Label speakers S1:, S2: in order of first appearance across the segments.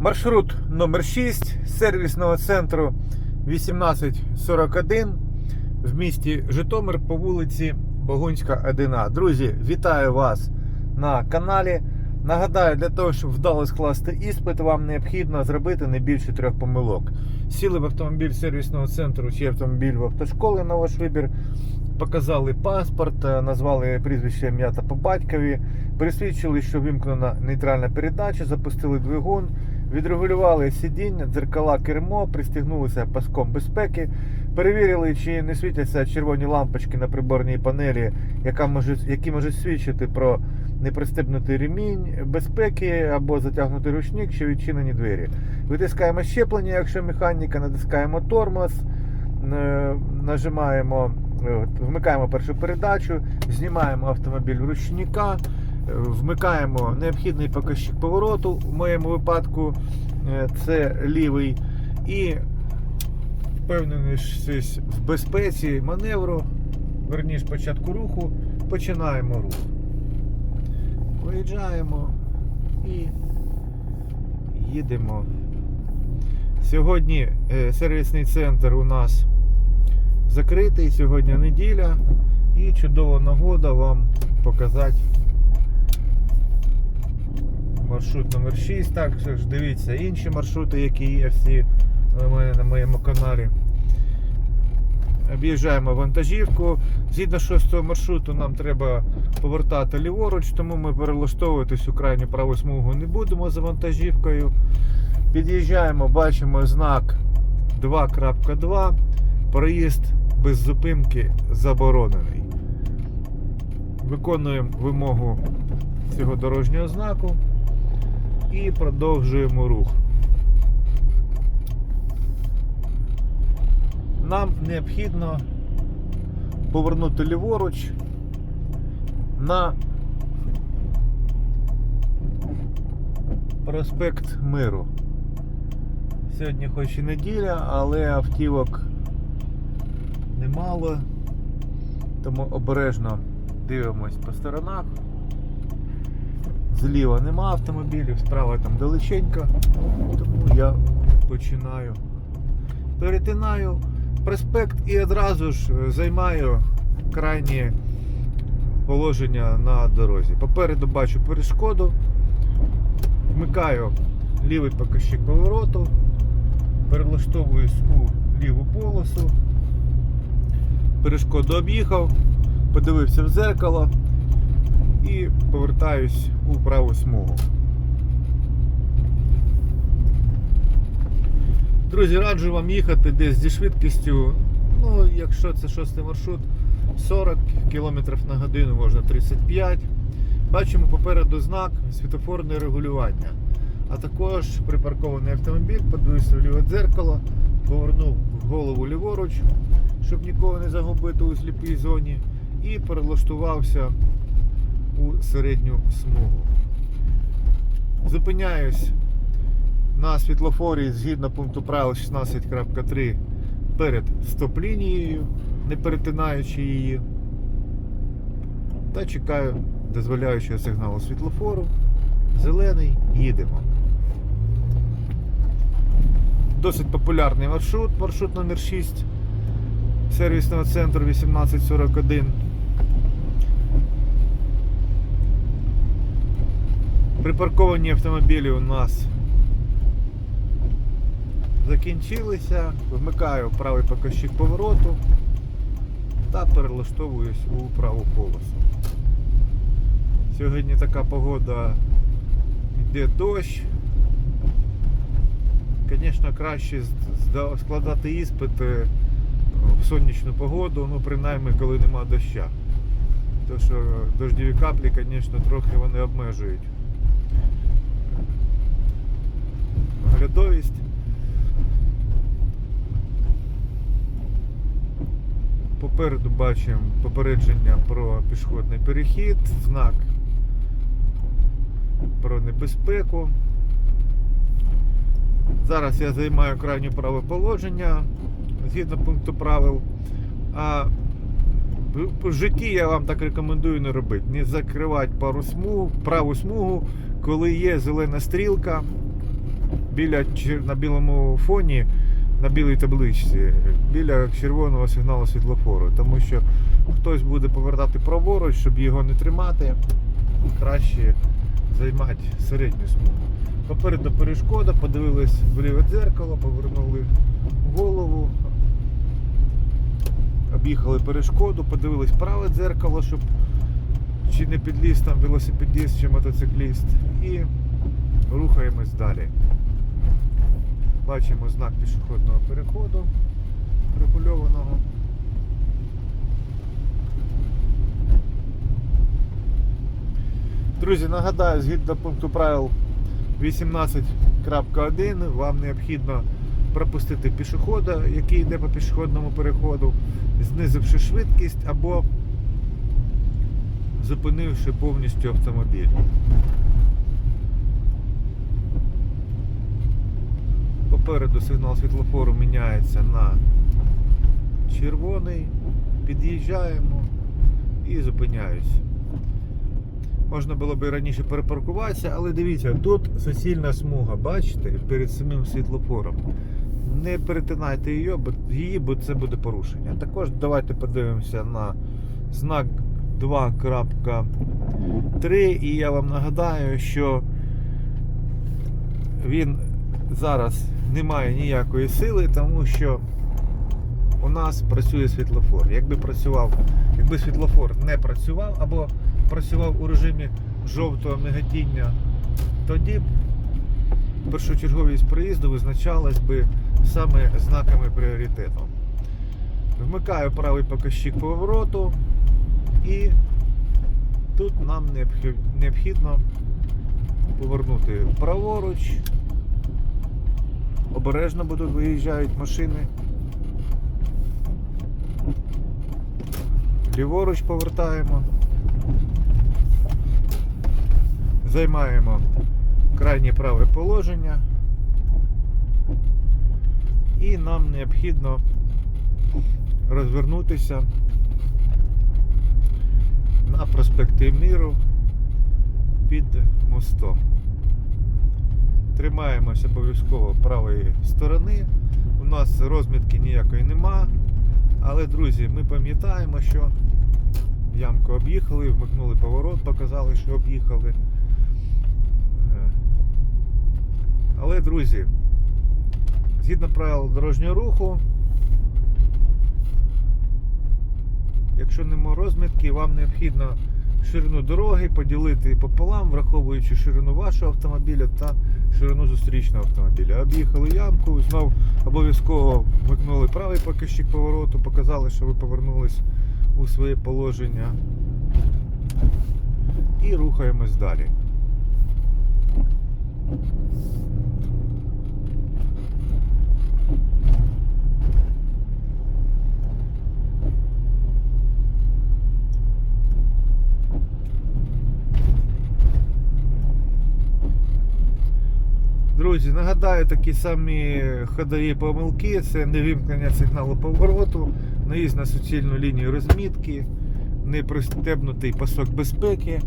S1: Маршрут номер 6 сервісного центру 1841 в місті Житомир по вулиці Богунська 1А. Друзі, вітаю вас на каналі. Нагадаю, для того, щоб вдало скласти іспит, вам необхідно зробити не більше трьох помилок. Сіли в автомобіль сервісного центру чи автомобіль в автошколи на ваш вибір. Показали паспорт, е, назвали прізвище ім'я та по батькові, пересвідчили, що вимкнена нейтральна передача, запустили двигун, відрегулювали сидіння, дзеркала, кермо, пристігнулися паском безпеки, перевірили, чи не світяться червоні лампочки на приборній панелі, яка може, які можуть свідчити про непристебнутий ремінь безпеки або затягнутий ручник, чи відчинені двері. Витискаємо щеплення, якщо механіка, натискаємо тормоз, е, нажимаємо, е, вмикаємо першу передачу, знімаємо автомобіль ручника, вмикаємо необхідний показчик повороту. В моєму випадку е, це лівий. І впевненість в безпеці маневру, верніше початку руху, починаємо рух. Виїжджаємо і їдемо. Сьогодні е, сервісний центр у нас закритий, сьогодні неділя і чудова нагода вам показати маршрут номер 6. Також дивіться інші маршрути, які є всі у мене на моєму каналі. Об'їжджаємо вантажівку. Згідно шостого маршруту нам треба повертати ліворуч, тому ми перелаштовуватись у крайню праву смугу не будемо за вантажівкою. Під'їжджаємо, бачимо знак 2.2. Проїзд без зупинки заборонений. Виконуємо вимогу цього дорожнього знаку і продовжуємо рух. Нам необхідно повернути ліворуч на проспект Миру. Сьогодні хоч і неділя, але автівок немало, тому обережно дивимось по сторонах. Зліва нема автомобілів, справа там далеченько, тому я починаю. Перетинаю проспект і одразу ж е, займаю крайнє положення на дорозі. Попереду бачу перешкоду, вмикаю лівий показчик повороту, перелаштовуюсь у ліву полосу, перешкоду об'їхав, подивився в зеркало і повертаюсь у праву смугу. Друзі, раджу вам їхати десь зі швидкістю, ну, якщо це шостий маршрут, 40 км на годину, можна 35. Бачимо попереду знак світофорне регулювання. А також припаркований автомобіль, подивився в ліве дзеркало, повернув голову ліворуч, щоб нікого не загубити у сліпій зоні, і перелаштувався у середню смугу. Зупиняюсь на світлофорі згідно пункту правил 16.3 перед стоп-лінією, не перетинаючи її. Та чекаю дозволяючого сигналу світлофору. Зелений, їдемо. Досить популярний маршрут, маршрут номер 6 сервісного центру 1841. Припарковані автомобілі у нас закінчилися. Вмикаю правий показчик повороту та перелаштовуюсь у праву полосу. Сьогодні така погода йде дощ. Звісно, краще складати іспити в сонячну погоду, ну принаймні коли нема доща. Тому що дождєві каплі, звісно, трохи вони обмежують оглядовість. Попереду бачимо попередження про пішохідний перехід, знак про небезпеку. Зараз я займаю крайнє праве положення згідно пункту правил. А в- житті я вам так рекомендую не робити. Не закривати пару смуг, праву смугу, коли є зелена стрілка. Біля на білому фоні, на білій табличці, біля червоного сигналу світлофору. Тому що хтось буде повертати праворуч, щоб його не тримати, краще займати середню смугу. Попереду перешкода, подивились в ліве дзеркало, повернули голову, об'їхали перешкоду, подивились праве дзеркало, щоб чи не підліз там велосипедист чи мотоцикліст. І рухаємось далі. Бачимо знак пішохідного переходу регульованого. Друзі, нагадаю, згідно пункту правил 18.1 вам необхідно пропустити пішохода, який йде по пішохідному переходу, знизивши швидкість або зупинивши повністю автомобіль. Попереду сигнал світлофору міняється на червоний, під'їжджаємо і зупиняюсь. Можна було б і раніше перепаркуватися, але дивіться, тут суцільна смуга, бачите, перед самим світлофором. Не перетинайте її, бо, це буде порушення. Також давайте подивимося на знак 2.3 і я вам нагадаю, що він зараз не має ніякої сили, тому що у нас працює світлофор. Якби працював, якби світлофор не працював або працював у режимі жовтого мигатіння, тоді б першочерговість приїзду визначалась би саме знаками пріоритету. Вмикаю правий показчик повороту і тут нам необхідно повернути праворуч. Обережно, бо тут виїжджають машини. Ліворуч повертаємо. Займаємо крайнє праве положення. І нам необхідно розвернутися на проспекті Міру під мостом. Тримаємось обов'язково правої сторони. У нас розмітки ніякої нема. Але, друзі, ми пам'ятаємо, що ямку об'їхали, вмикнули поворот, показали, що об'їхали. Е, Але, друзі, згідно правил дорожнього руху, якщо нема розмітки, вам необхідно ширину дороги поділити пополам, враховуючи ширину вашого автомобіля та ширину зустрічного автомобіля. Об'їхали ямку, знов обов'язково вмикнули правий показчик повороту, показали, що ви повернулись у своє положення. І рухаємось далі. Друзі, нагадаю, такі самі ходові помилки це невимкнення сигналу повороту, наїзд на суцільну лінію розмітки, непристебнутий пасок безпеки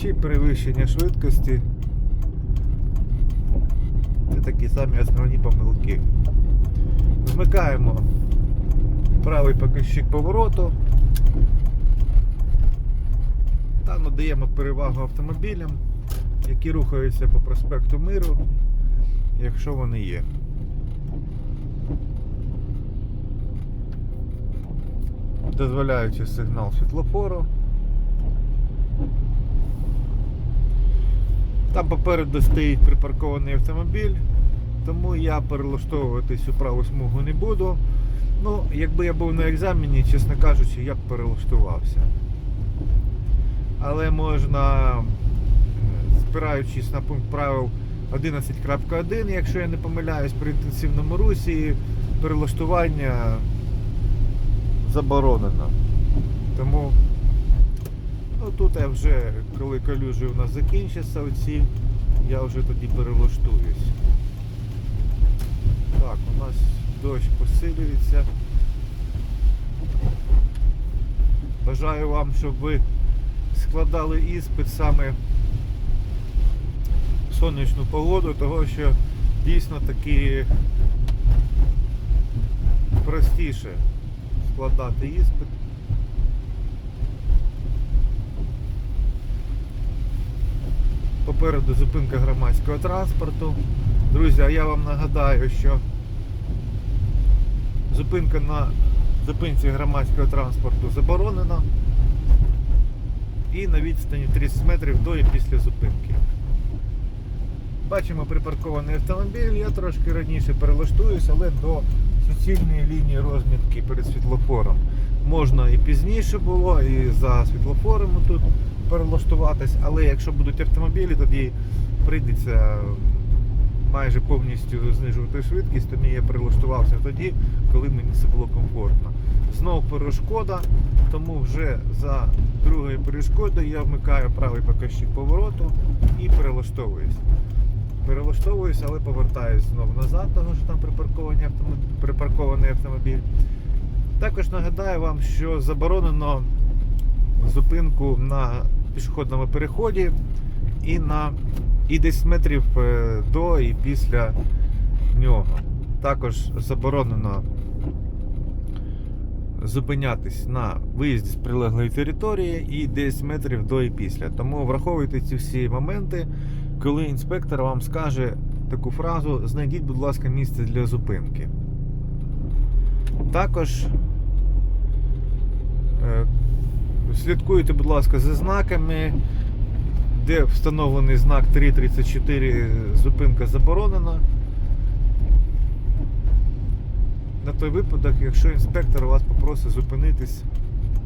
S1: чи перевищення швидкості. Це такі самі основні помилки. Вмикаємо правий показчик повороту та надаємо перевагу автомобілям які рухаються по проспекту Миру, якщо вони є. Дозволяючи сигнал світлофору. Там попереду стоїть припаркований автомобіль, тому я перелаштовуватись у праву смугу не буду. Ну, якби я був на екзамені, чесно кажучи, я б перелаштувався. Але можна спираючись на пункт правил 11.1, якщо я не помиляюсь, при інтенсивному русі перелаштування заборонено. Тому ну, тут я вже, коли калюжі у нас закінчаться, оці, я вже тоді перелаштуюсь. Так, у нас дощ посилюється. Бажаю вам, щоб ви складали іспит саме сонячну погоду, того що дійсно таки простіше складати іспит. Попереду зупинка громадського транспорту. Друзі, а я вам нагадаю, що зупинка на зупинці громадського транспорту заборонена і на відстані 30 метрів до і після зупинки. Бачимо припаркований автомобіль, я трошки раніше перелаштуюсь, але до суцільної лінії розмітки перед світлофором. Можна і пізніше було, і за світлофором тут перелаштуватись, але якщо будуть автомобілі, тоді прийдеться майже повністю знижувати швидкість, тому я перелаштувався тоді, коли мені це було комфортно. Знов перешкода, тому вже за другою перешкодою я вмикаю правий показчик повороту і перелаштовуюсь. Перелаштовуюсь, але повертаюсь знову назад, тому що там припаркований автомобіль, припаркований автомобіль. Також нагадаю вам, що заборонено зупинку на пішохідному переході і на і 10 метрів е, до і після нього. Також заборонено зупинятись на виїзді з прилеглої території і 10 метрів до і після. Тому враховуйте ці всі моменти, коли інспектор вам скаже таку фразу: знайдіть, будь ласка, місце для зупинки. Також е, слідкуйте, будь ласка, за знаками, де встановлений знак 334 зупинка заборонена. На той випадок, якщо інспектор вас попросить зупинитись,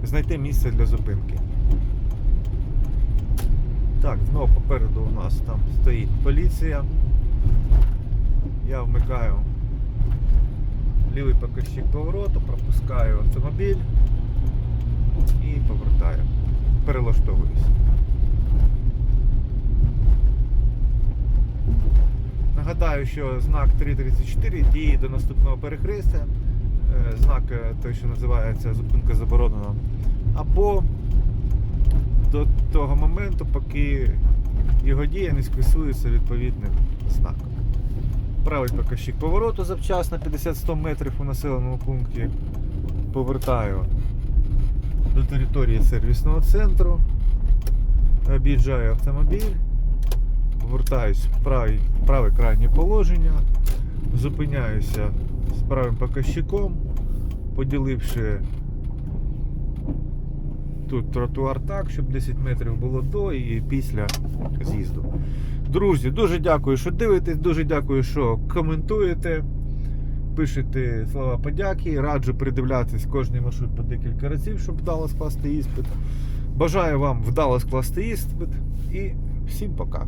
S1: знайти місце для зупинки. Так, знову попереду у нас там стоїть поліція. Я вмикаю лівий показчик повороту, пропускаю автомобіль і повертаю. Перелаштовуюсь. Нагадаю, що знак 334 діє до наступного перехрестя. Е, Знак е, той, що називається зупинка заборонена. Або до того моменту, поки його дія не скасується відповідним знаком. Правий показчик повороту завчасно 50-100 метрів у населеному пункті. Повертаю до території сервісного центру. Об'їжджаю автомобіль. Повертаюсь в правий, праве крайнє положення, зупиняюся з правим показчиком, поділивши тут тротуар так, щоб 10 метрів було до і після з'їзду. Друзі, дуже дякую, що дивитесь, дуже дякую, що коментуєте, пишете слова подяки. Раджу придивлятись кожний маршрут по декілька разів, щоб вдало скласти іспит. Бажаю вам вдало скласти іспит і всім пока.